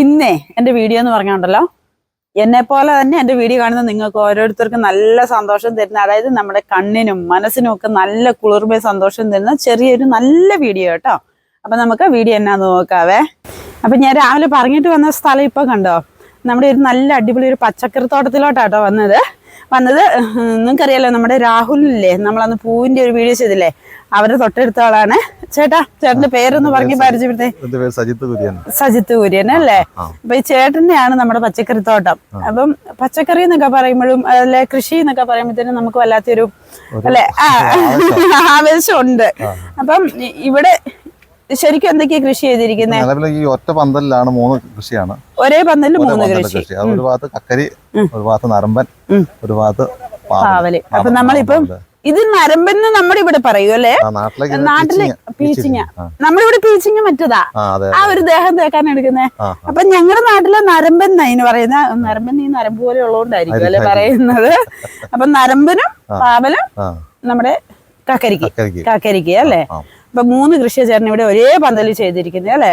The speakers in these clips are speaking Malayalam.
ഇന്നേ എന്റെ വീഡിയോ എന്ന് പറഞ്ഞുണ്ടല്ലോ. എന്നെ പോലെ തന്നെ എന്റെ വീഡിയോ കാണുന്ന നിങ്ങൾക്ക് ഓരോരുത്തർക്കും നല്ല സന്തോഷം തരുന്ന അതായത് നമ്മുടെ കണ്ണിനും മനസ്സിനും ഒക്കെ നല്ല കുളിർമയും സന്തോഷം തരുന്ന ചെറിയൊരു നല്ല വീഡിയോ കേട്ടോ. അപ്പൊ നമുക്ക് വീഡിയോ എന്നാന്ന് നോക്കാവേ. അപ്പൊ ഞാൻ രാവിലെ പറഞ്ഞിട്ട് വന്ന സ്ഥലം ഇപ്പോൾ കണ്ടോ? നമ്മുടെ ഒരു നല്ല അടിപൊളി ഒരു പച്ചക്കറി തോട്ടത്തിലോട്ടാട്ടോ വന്നത്. വന്നത് നിങ്ങൾക്കറിയാലോ നമ്മുടെ രാഹുലില്ലേ? നമ്മളന്ന് പൂവിന്റെ ഒരു വീഡിയോ ചെയ്തില്ലേ? അവരുടെ തൊട്ടടുത്ത ആളാണ്. ചേട്ടാ ചേട്ടന്റെ പേരൊന്ന് പറഞ്ഞു പരിചയപ്പെടുത്തേ. പേര് സജിത്ത് കുര്യൻ. സജിത്ത് കുര്യൻ അല്ലേ. അപ്പൊ ഈ ചേട്ടനെയാണ് നമ്മുടെ പച്ചക്കറി തോട്ടം. അപ്പം പച്ചക്കറി എന്നൊക്കെ പറയുമ്പോഴും അല്ലെ കൃഷി എന്നൊക്കെ പറയുമ്പോഴത്തേനും നമുക്ക് വല്ലാത്തൊരു അല്ലെ ആ ആവേശമുണ്ട്. അപ്പം ഇവിടെ ശരിക്കും എന്തൊക്കെയാ കൃഷി ചെയ്തിരിക്കുന്നത് നിലവിൽ ഈ ഒറ്റ പന്തലിലാണ് മൂന്ന് കൃഷിയാണ്. ഒരേ പന്തലിൽ മൂന്ന് കൃഷി. ഒരു ഭാഗത്ത് കക്കരി ഒരു ഭാഗത്ത് നരമ്പൻ ഒരു ഭാഗത്ത് പാവൽ. അപ്പൊ നമ്മളിപ്പം ഇത് നരമ്പെന്ന് നമ്മുടെ ഇവിടെ പറയൂ അല്ലേ? നാട്ടിലെ പീച്ചിങ്ങ. നമ്മളിവിടെ പീച്ചിങ്ങ. മറ്റതാ. ആ ഒരു ദേഹം തേക്കാൻ എടുക്കുന്നേ. അപ്പൊ ഞങ്ങളുടെ നാട്ടിലെ നരമ്പൻ അതിന് പറയുന്ന? നരമ്പൻ ഈ നരമ്പ് പോലെ ഉള്ളതുകൊണ്ടായിരിക്കും അല്ലെ പറയുന്നത്? അപ്പൊ നരമ്പനും പാവലും നമ്മുടെ കക്കരിക്ക്. കക്കരിക്ക്. അല്ലേ. അപ്പൊ മൂന്ന് കൃഷി ചേട്ടൻ ഇവിടെ ഒരേ പന്തലിൽ ചെയ്തിരിക്കുന്നത് അല്ലേ?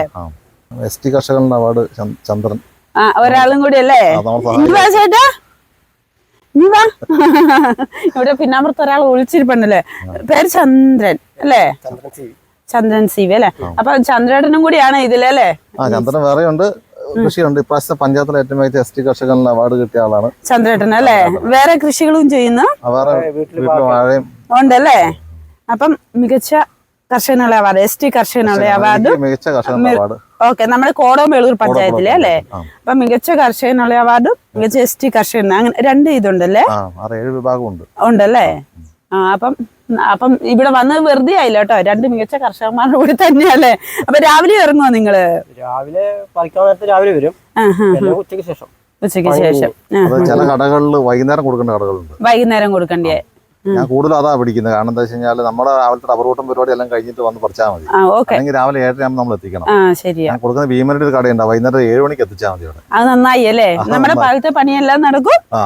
എസ് ടി കർഷകരുടെ അവാർഡ് ചന്ദ്രൻ. ആ ഒരാളും കൂടി അല്ലേ? ചേട്ടാ. നീ വാ. ഇവിടെ പിന്നാമ്പുറത്ത് ഒരാൾ ഒളിച്ചിരിപ്പുണ്ടല്ലേ? പേര് ചന്ദ്രൻ അല്ലേ? Chandran C V. അല്ലേ? അപ്പൊ ചന്ദ്രേട്ടനും കൂടിയാണ് ഇതിലല്ലേ ആ ചന്ദ്രൻ വേറെയുണ്ട്. കൃഷിയുണ്ട്. ഇപ്രാവശ്യത്തെ പഞ്ചായത്തിലെ ഏറ്റവും മികച്ച എസ് ടി കർഷകനിൽ അവാർഡ് കിട്ടിയ ആളാണ്. ചന്ദ്രേട്ടൻ അല്ലേ? വേറെ കൃഷികളും ചെയ്യുന്നു? ആ, വേറെ വീട്ടിൽ വാഴയും. ഉണ്ടല്ലേ? അപ്പം മികച്ച കർഷകനുള്ള അവാർഡ് എസ് ടി കർഷകനുള്ള അവാർഡ് മികച്ച അവാർഡ് ഓക്കെ നമ്മുടെ കോടമ്പേളൂർ പഞ്ചായത്തിലെ അല്ലേ? അപ്പൊ മികച്ച കർഷകനുള്ള അവാർഡും മികച്ച എസ് ടി കർഷകൻ അങ്ങനെ രണ്ട് ഇതുണ്ടല്ലേ? ആ ആറ് ഏഴ് വിഭാഗമുണ്ട് ഉണ്ടല്ലേ? അപ്പം അപ്പം ഇവിടെ വന്ന് വെറുതെ ആയില്ല കേട്ടോ. രണ്ട് മികച്ച കർഷകന്മാരുടെ കൂടി തന്നെയല്ലേ? അപ്പൊ രാവിലെ ഇറങ്ങുമോ നിങ്ങൾ? രാവിലെ പറിക്കാൻ നേരത്തെ രാവിലെ വരും. ഉച്ചയ്ക്ക് ശേഷം. ഉച്ചയ്ക്ക് ശേഷം. ചില കടകളിൽ വൈകുന്നേരം കൊടുക്കേണ്ട കടകളുണ്ട്. വൈകുന്നേരം കൊടുക്കണ്ടേ ഞാൻ കൂടുതൽ അതാ പിടിക്കുന്നത്. കാരണം എന്താ വെച്ച് കഴിഞ്ഞാൽ നമ്മുടെ രാവിലത്തെ റബ്ബർ കൂട്ടം പരിപാടി എല്ലാം കഴിഞ്ഞിട്ട് വന്ന് പറിച്ചാൽ മതി. ആ ഓക്കെ. അല്ലെങ്കിൽ രാവിലെ ഏഴരയാകുമ്പോൾ നമ്മൾ എത്തിക്കണം. ഞാൻ കൊടുക്കുന്ന ഭീമരുടെ ഒരു കടയുണ്ട്. വൈകുന്നേരം ഏഴ് മണിക്ക് എത്തിച്ചാൽ മതി അവിടെ. അത് നന്നായി അല്ലേ? നമ്മുടെ ഭാഗത്തെ പണിയെല്ലാം നടക്കും. ആ.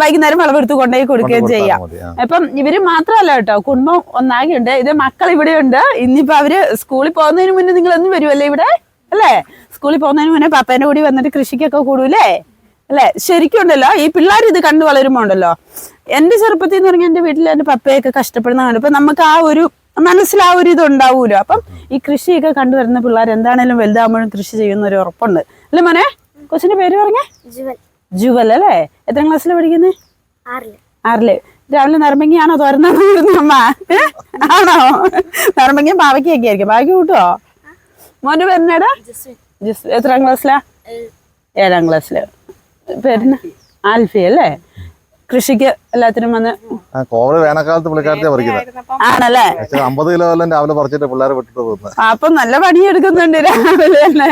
വൈകുന്നേരം വിളവെടുത്ത് കൊണ്ടുപോയി കൊടുക്കുകയും ചെയ്യാം. അപ്പം ഇവർ മാത്രമല്ല കേട്ടോ കുടുംബം ഒന്നാകെ ഉണ്ട് ഇത് മക്കൾ ഇവിടെ ഉണ്ട്. ഇന്നിപ്പോ അവർ സ്കൂളിൽ പോകുന്നതിന് മുന്നേ നിങ്ങൾ ഒന്നും വരുമല്ലേ ഇവിടെ? അല്ലേ? സ്കൂളിൽ പോകുന്നതിന് മുന്നേ പപ്പേന്റെ കൂടി വന്നിട്ട് കൃഷിക്കൊക്കെ കൂടൂലേ അല്ലേ? ശരിക്കും ഉണ്ടല്ലോ ഈ പിള്ളേർ ഇത് കണ്ടു വളരുമ്പോ ഉണ്ടല്ലോ. എന്റെ ചെറുപ്പത്തിൽ എന്ന് പറഞ്ഞാൽ എന്റെ വീട്ടിൽ എന്റെ പപ്പയൊക്കെ കഷ്ടപ്പെടുന്ന കണ്ടു ഇപ്പൊ നമുക്ക് ആ ഒരു മനസ്സിൽ ആ ഒരു ഇത് ഉണ്ടാവൂലോ അപ്പം ഈ കൃഷിയൊക്കെ കണ്ടുവരുന്ന പിള്ളേർ എന്താണേലും വലുതാകുമ്പോഴും കൃഷി ചെയ്യുന്ന ഒരു ഉറപ്പുണ്ട്. അല്ലെ മോനെ? കൊച്ചിന്റെ പേര് പറഞ്ഞേ? ജുവൽ അല്ലേ? എത്ര ക്ലാസ്സിലാണ് പഠിക്കുന്നത് ആറിൽ. ആറിൽ. രാവിലെ നർമ്മങ്ങിയാണോ തുറന്നു അമ്മ? ആണോ? നർമ്മങ്ങിയും പാവയ്ക്കൊക്കെ ആയിരിക്കും. പാവയ്ക്ക് കൂട്ടുവോ? മോന്റെ പേരിനേടാ ജിസ് എത്രാം ക്ലാസ്സിലാ? ഏഴാം. ക്ലാസ്സിൽ. പേരിന് ആൽഫി അല്ലേ? കൃഷിക്ക് എല്ലാത്തിനും വന്ന് ആ കോവൽ വേനൽക്കാലത്ത് പുള്ളിക്കാരത്തെ പറിക്കുന്നത് ആണല്ലേ? അമ്പത് കിലോ എല്ലാം രാവിലെ പറിച്ചിട്ട് പിള്ളേരെ വിട്ടിട്ട് പോകുന്നത് അപ്പൊ നല്ല പണിയെടുക്കുന്നുണ്ട് രാവിലെ തന്നെ.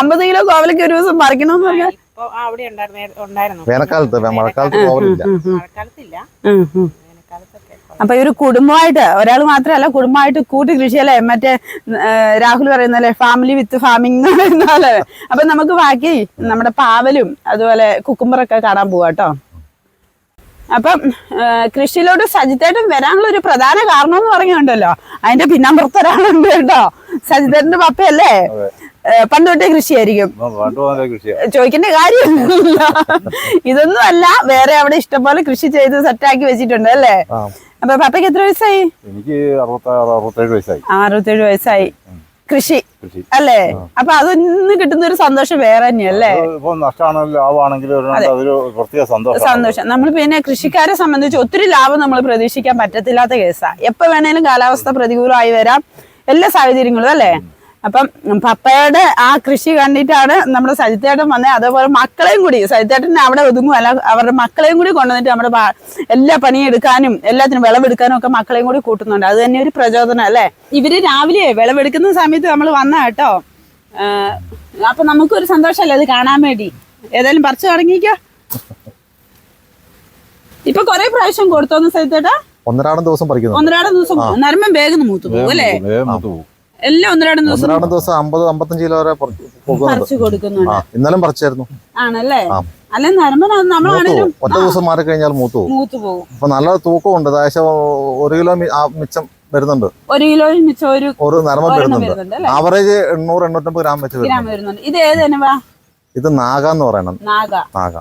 അമ്പത് കിലോ കോവലക്ക് ഒരു ദിവസം പറിക്കണമെന്ന് പറഞ്ഞാൽ അവിടെ ഉണ്ടായിരുന്നു വേനൽക്കാലത്ത് മഴക്കാലത്ത് മഴക്കാലത്തില്ല. അപ്പൊ ഒരു കുടുംബമായിട്ട് ഒരാൾ മാത്രമല്ല കുടുംബമായിട്ട് കൂട്ടി കൃഷി അല്ലേ? മറ്റേ രാഹുൽ പറയുന്നല്ലേ ഫാമിലി വിത്ത് ഫാമിംഗ് എന്ന് പറയുന്നല്ലേ അപ്പൊ നമുക്ക് ബാക്കി നമ്മുടെ പാവലും അതുപോലെ കുക്കുംബറൊക്കെ കാണാൻ പോവാ കേട്ടോ. അപ്പം കൃഷിയിലോട്ട് സജിത്തേട്ടൻ വരാനുള്ള ഒരു പ്രധാന കാരണം എന്ന് പറഞ്ഞുണ്ടല്ലോ അതിന്റെ പിന്നാമ്പുറത്ത് ഒരാളുണ്ട് കേട്ടോ. സജിത്തേട്ടന്റെ പപ്പയല്ലേ? പണ്ട് തൊട്ടേ കൃഷിയായിരിക്കും. ചോദിക്കേണ്ട കാര്യമില്ല ഇതൊന്നും അല്ല വേറെ അവിടെ ഇഷ്ടംപോലെ കൃഷി ചെയ്ത് സെറ്റാക്കി വെച്ചിട്ടുണ്ട് അല്ലേ? അപ്പൊ പപ്പയ്ക്ക് എത്ര വയസ്സായി? എനിക്ക് അറുപത്തേഴ് വയസ്സായി. അറുപത്തേഴ് വയസ്സായി. കൃഷി അല്ലേ? അപ്പൊ അതൊന്ന് കിട്ടുന്ന ഒരു സന്തോഷം വേറെ തന്നെയല്ലേ സന്തോഷം. നമ്മൾ പിന്നെ കൃഷിക്കാരെ സംബന്ധിച്ച് ഒത്തിരി ലാഭം നമ്മൾ പ്രതീക്ഷിക്കാൻ പറ്റത്തില്ലാത്ത കേസാ. എപ്പോ വേണേലും കാലാവസ്ഥ പ്രതികൂലമായി വരാം. എല്ലാ സാഹചര്യങ്ങളും അല്ലേ? അപ്പം പപ്പയുടെ ആ കൃഷി കണ്ടിട്ടാണ് നമ്മുടെ സജിത്തേട്ടൻ വന്നത് അതേപോലെ മക്കളെയും കൂടി സജിത്തേട്ടൻ അവിടെ ഒതുങ്ങും. അല്ല അവരുടെ മക്കളെയും കൂടി കൊണ്ടുവന്നിട്ട് നമ്മുടെ എല്ലാ പണിയും എടുക്കാനും എല്ലാത്തിനും വിളവെടുക്കാനും ഒക്കെ മക്കളെയും കൂടി കൂട്ടുന്നുണ്ട്. അത് തന്നെ ഒരു പ്രചോദനം അല്ലേ? ഇവർ രാവിലെ വിളവെടുക്കുന്ന സമയത്ത് നമ്മൾ വന്ന കേട്ടോ. അപ്പൊ നമുക്കൊരു സന്തോഷമല്ലേ? അത് കാണാൻ വേണ്ടി. ഏതായാലും പറിച്ചു തുടങ്ങിക്കോ. ഇപ്പൊ കൊറേ പ്രാവശ്യം കൊടുത്തോന്ന് സജിത്തേട്ടാ? ഒന്നരാടം ദിവസം പറിക്കുന്നു. ഒന്നരാടം ദിവസം നരമ്പം വേഗം മൂത്തു പോകും അല്ലേ? എല്ലാം ഒന്നരാടം ദിവസം ഒന്നരാടം ദിവസം അമ്പത് അമ്പത്തഞ്ച് കിലോ വരെ പറിച്ചു കൊടുക്കുന്നുണ്ട്. ഇന്നലെ പറിച്ചായിരുന്നു. ആണല്ലേ. അല്ലെ ഒറ്റ ദിവസം മാറി കഴിഞ്ഞാൽ മൂത്തു പോകും. മൂത്ത് പോകും. അപ്പൊ നല്ല തൂക്കമുണ്ട്. ഏകദേശം ഒരു കിലോ മിച്ചം വരുന്നുണ്ട്. ഒരു കിലോ മിച്ചം ഒരു ഒരു നരമ്പ് വരുന്നുണ്ട്. ആവറേജ് എണ്ണൂറ് എണ്ണൂറ്റമ്പത് ഗ്രാം വെച്ച് വരുന്നുണ്ട്. ഇത് ഏത് ഇനവാ ഇത് നാഗ എന്ന് പറയണം. നാഗ.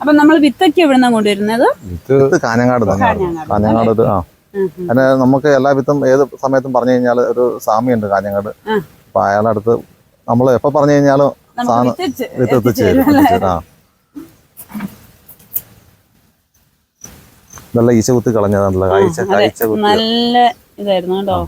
അപ്പൊ നമ്മൾ വിത്തൊക്കെ എവിടുന്ന കൊണ്ടുവരുന്നത്? വിത്ത് കാഞ്ഞങ്ങാട് കാഞ്ഞങ്ങാട്. ആ. അതിന് നമുക്ക് എല്ലാ വിത്തും ഏത് സമയത്തും പറഞ്ഞു കഴിഞ്ഞാൽ ഒരു സ്വാമിയുണ്ട് കാഞ്ഞങ്ങാട്. അപ്പൊ അയാളുടെ അടുത്ത് നമ്മൾ എപ്പോ പറഞ്ഞു കഴിഞ്ഞാലും സാധനം വിത്ത് എത്തി- വിത്ത് എത്തിച്ചു തരും. ആ. നല്ല ഈച്ച കുത്തി കളഞ്ഞതാണല്ലോ കാഴ്ച. കാഴ്ച നല്ല ഇതായിരുന്നു കേട്ടോ.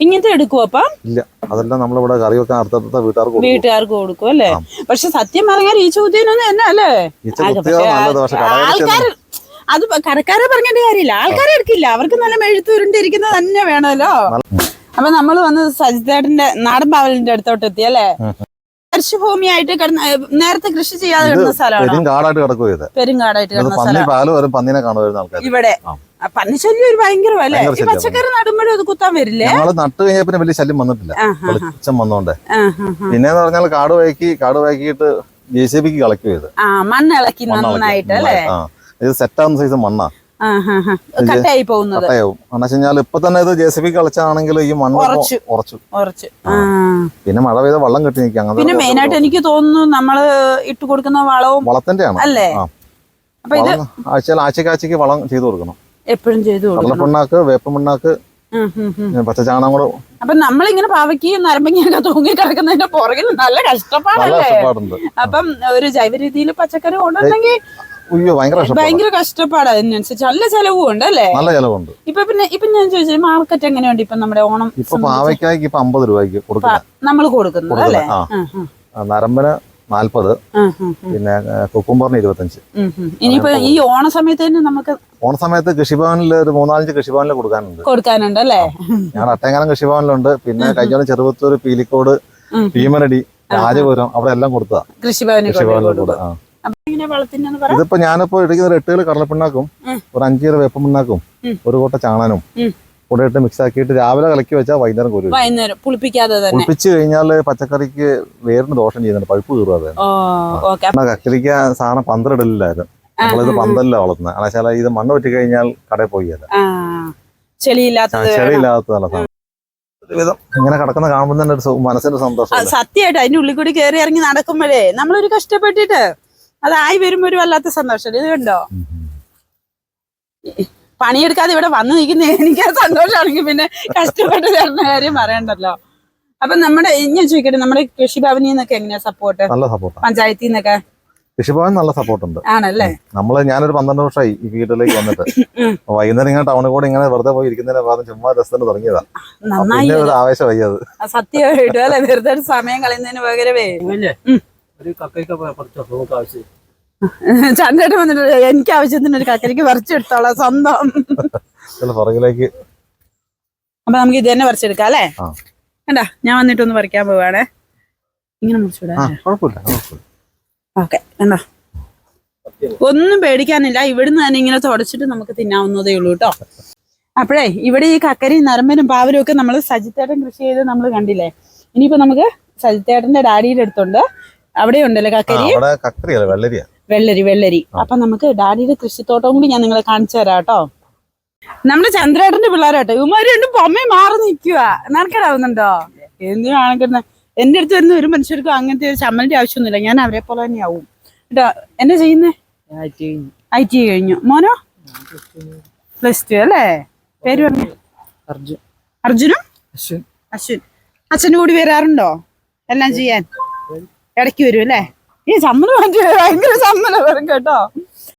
ഇങ്ങനത്തെ എടുക്കുവോ അപ്പൊ? ഇല്ല അതെല്ലാം നമ്മളിവിടെ കറി വെക്കാൻ അടുത്തടുത്ത വീട്ടുകാർക്ക് കൊടുക്കും. വീട്ടുകാർക്ക് കൊടുക്കും അല്ലേ. പക്ഷെ സത്യം പറഞ്ഞാൽ ഈ കുത്തിനൊന്നും തന്നെ അല്ലേ? ഈച്ച കുത്തിയത് നല്ലത് പക്ഷെ ആൾക്കാർ അത് കടക്കാരെ പറഞ്ഞിട്ട് കാര്യമില്ല. ആൾക്കാരെ എടുക്കില്ല. അവർക്ക് നല്ല മെഴുത്ത് ഉരുണ്ടിരിക്കുന്നത് തന്നെ വേണമല്ലോ. അപ്പൊ നമ്മൾ വന്ന് സജിതേട്ടന്റെ നാടൻ പാവലിന്റെ അടുത്തോട്ട് എത്തി അല്ലേ? കൃഷിഭൂമിയായിട്ട് കിടന്ന നേരത്തെ കൃഷി ചെയ്യാതെ കിടന്ന സ്ഥലമാണ്? കിടക്കുക ഇത്. പെരുങ്കാടായിട്ട് കിടന്ന പന്നി സ്ഥലം പന്നിനെ കാണുമായിരുന്നു ആൾക്കാർ ഇവിടെ. പന്നിശല്യം ഒരു ഭയങ്കരമല്ലേ? ഭയങ്കര ഈ പച്ചക്കറി നടുമ്പോഴും അത് കുത്താൻ വരില്ലേ? ഞങ്ങൾ നട്ട് കഴിഞ്ഞ പിന്നെ വലിയ ശല്യം വന്നിട്ടില്ല. വന്നോണ്ട്. വെളിച്ചം. പിന്നെന്ന് പറഞ്ഞാൽ കാട് വയക്കി കാട് വയക്കിയിട്ട് ജെ സി ബിക്ക് കളക്ട് ചെയ്ത് ആ മണ്ണിളക്കി. നന്നായിട്ട് അല്ലേ? ഇത് സെറ്റാകുന്ന സൈസ് മണ്ണാ. കട്ടായി പോകുന്നത്. കട്ടയാവും. എന്ന് വെച്ച് ഇപ്പൊ തന്നെ ഇത് ജെ സി ബി കളിച്ചാണെങ്കിൽ ഈ മണ്ണ് ഉറച്ചു. ഇപ്പൊ ഉറച്ചു. ആ. പിന്നെ മഴ പെയ്ത വെള്ളം കെട്ടി നിൽക്കുക പിന്നെ മെയിൻ ആയിട്ട് എനിക്ക് തോന്നുന്നു നമ്മൾ ഇട്ട് കൊടുക്കുന്ന വളവും വളത്തിന്റെ ആണ് അല്ലേ. അപ്പൊ ഇത് വളം ആഴ്ചയിൽ ആഴ്ചക്ക് ആഴ്ചക്ക് വളം ചെയ്തു കൊടുക്കണം. എപ്പോഴും ചെയ്തു കൊടുക്കണം. പച്ച ചാണകം കൂടെ അപ്പൊ നമ്മളിങ്ങനെ പാവയ്ക്കും നരമ്പങ്ങിയൊക്കെ തൂങ്ങി കിടക്കുന്നതിന്റെ പുറകിൽ നല്ല കഷ്ടപ്പാടല്ലേ? അപ്പം ഒരു ജൈവ രീതിയിൽ പച്ചക്കറി കൊണ്ടുവന്നെങ്കിൽ അയ്യോ ഭയങ്കര കഷ്ടപ്പാട്. ഭയങ്കര കഷ്ടപ്പാട് അതിനനുസരിച്ച്. നല്ല ചെലവും ഉണ്ട് അല്ലേ? നല്ല ചെലവുണ്ട്. ഇപ്പൊ പിന്നെ ഇപ്പൊ ഞാൻ ചോദിച്ചത് മാർക്കറ്റ് എങ്ങനെയുണ്ട്? ഇപ്പൊ നമ്മുടെ ഓണം ഇപ്പൊ പാവയ്ക്കായ്ക്ക് ഇപ്പൊ അമ്പത് രൂപയ്ക്ക് നമ്മൾ കൊടുക്കുന്നത് അല്ലേ? നരമ്പന് നാല്പത് പിന്നെ കുക്കുംബറിന് ഇരുപത്തഞ്ച്. ഇനിയിപ്പോ ഈ ഓണ സമയത്ത് തന്നെ നമുക്ക് ഓണ സമയത്ത് കൃഷിഭവനിൽ ഒരു മൂന്നാലഞ്ച് കൃഷിഭവനിൽ കൊടുക്കാനുണ്ട്. കൊടുക്കാനുണ്ട് അല്ലേ? ഞാൻ അട്ടേങ്ങാനം കൃഷിഭവനിലുണ്ട്. പിന്നെ കഴിഞ്ഞ ചെറുപത്തൂർ പീലിക്കോട്. ഭീമനടി രാജപുരം അവിടെ എല്ലാം കൊടുത്തതാ. കൃഷിഭവനിൽ കൃഷിഭവനിൽ കൂടെ ഇതിപ്പോ ഞാനിപ്പോ ഇടിക്കുന്ന ഒരു എട്ട് കിലോ കടലപ്പിണ്ണാക്കും ഒരു അഞ്ച് കിലോ വേപ്പമിണ്ണാക്കും. ഒരു കൂട്ട ചാണനും. കൂടെ ഇട്ട് മിക്സ് ആക്കിയിട്ട് രാവിലെ കലക്കി വെച്ചാൽ വൈകുന്നേരം കോരി വൈകുന്നേരം പുളിപ്പിക്കാതെ കഴിഞ്ഞാൽ പച്ചക്കറിക്ക് വേറിന് ദോഷം ചെയ്യുന്നുണ്ട് പഴുപ്പ് കീറുക കക്കരിക്ക സാധനം പന്തലിടലില്ലായിരുന്നു നമ്മളിത് പന്തലില്ല വളർത്തുന്നത് എന്നുവെച്ചാൽ ഇത് മണ്ണ് പറ്റി കഴിഞ്ഞാൽ കടയിൽ പോയി ചെളിയില്ലാത്തതാണ് സാധനം. ഒരുവിധം ഇങ്ങനെ കിടക്കുന്ന കാണുമ്പോൾ തന്നെ ഒരു മനസ്സിന്റെ സന്തോഷം സത്യമായിട്ട് അതിന്റെ ഉള്ളിൽ കൂടി കയറി ഇറങ്ങി നടക്കുമ്പോഴേ നമ്മളൊരു കഷ്ടപ്പെട്ടിട്ട് അതായി വരുമ്പോ ഒരു വല്ലാത്ത സന്തോഷം. ഇത് കണ്ടോ? പണിയെടുക്കാതെ ഇവിടെ വന്നു നിൽക്കുന്ന എനിക്ക് ആ സന്തോഷമാണെങ്കിൽ പിന്നെ കഷ്ടപ്പെട്ട് തരുന്ന കാര്യം പറയണ്ടല്ലോ. അപ്പൊ നമ്മുടെ ഞാൻ ചോദിക്കട്ടെ നമ്മുടെ കൃഷിഭവനിൽ നിന്നൊക്കെ എങ്ങനെയാ സപ്പോർട്ട് നല്ല സപ്പോർട്ട് പഞ്ചായത്തിൽ നിന്നൊക്കെ? കൃഷിഭവൻ നല്ല സപ്പോർട്ട് ഉണ്ട്. ആണല്ലേ? നമ്മൾ ഞാനൊരു പന്ത്രണ്ട് വർഷമായി ഈ വീട്ടിലേക്ക് വന്നിട്ട്. വൈകുന്നേരം ഇങ്ങനെ ടൗണിൽ കൂടെ ഇങ്ങനെ വെറുതെ പോയി ഇരിക്കുന്നതിന് ഭാഗം ചുമ്മാ രസത്തിന് തുടങ്ങിയതാ. നന്നായി ഒരു ആവേശമായി അത്. സത്യമായിട്ട് അല്ലെ? വെറുതെ സമയം കളയുന്നതിന് പകരമേ. ഒരു കക്കരിക്ക പറിച്ചോ? നമുക്ക് ആവശ്യം ചന്ദ്രേട്ടൻ വന്നിട്ട് എനിക്ക് ആവശ്യത്തിന് ഒരു കക്കരിക്ക് പറിച്ചെടുത്തോളാം സ്വന്തം. പുറകിലേക്ക്. അപ്പൊ നമുക്ക് ഇത് തന്നെ പറിച്ചെടുക്കാം അല്ലേ. കണ്ടാ ഞാൻ വന്നിട്ടൊന്ന് പറിക്കാൻ പോവാണേ. ഇങ്ങനെ മുറിച്ചുവിടാ ഓക്കെ കണ്ടോ? ഒന്നും പേടിക്കാനില്ല ഇവിടുന്ന് തന്നെ ഇങ്ങനെ തുടച്ചിട്ട് നമുക്ക് തിന്നാവുന്നതേ ഉള്ളൂ കേട്ടോ. അപ്പോഴേ ഇവിടെ ഈ കക്കരി നരമ്പനും പാവലും ഒക്കെ നമ്മൾ സജിത്തേട്ടൻ കൃഷി ചെയ്ത് നമ്മൾ കണ്ടില്ലേ? ഇനിയിപ്പോ നമുക്ക് സജിത്തേട്ടന്റെ ഡാഡിയുടെ അടുത്തുണ്ട്. അവിടെ ഉണ്ടല്ലോ കക്കരി? കക്കറിയല്ല വെള്ളരിയാ. വെള്ളരി വെള്ളരി. അപ്പൊ നമുക്ക് ഡാഡിയുടെ കൃഷിത്തോട്ടം കൂടി ഞാൻ നിങ്ങളെ കാണിച്ചു തരാം കേട്ടോ നമ്മുടെ ചന്ദ്രേട്ടന്റെ പിള്ളേരാട്ടോ. ഇവന്മാര് രണ്ടും പൊമ്മ മാറി നിൽക്കുക നടക്കടാവുന്നുണ്ടോ എന്തിനാണെങ്കിലും എന്റെ അടുത്ത് വരുന്ന ഒരു മനുഷ്യർക്കും അങ്ങനത്തെ ഒരു ചമ്മലിന്റെ ആവശ്യമൊന്നുമില്ല. ഞാൻ അവരെ പോലെ തന്നെ ആവും കേട്ടോ എന്നാ ചെയ്യുന്നേ? ഐ ടി കഴിഞ്ഞു. മോനോ? പ്ലസ് ടു അല്ലേ? പേര് പറഞ്ഞു? അർജുൻ. അർജുനും? അശ്വിൻ. അശ്വിൻ. അച്ഛനും കൂടി വരാറുണ്ടോ? എല്ലാം ചെയ്യാൻ? ഇടയ്ക്ക് വരും അല്ലേ? ഈ ചമ്മൽ മാറ്റി ഭയങ്കര ചമ്മല വരും കേട്ടോ.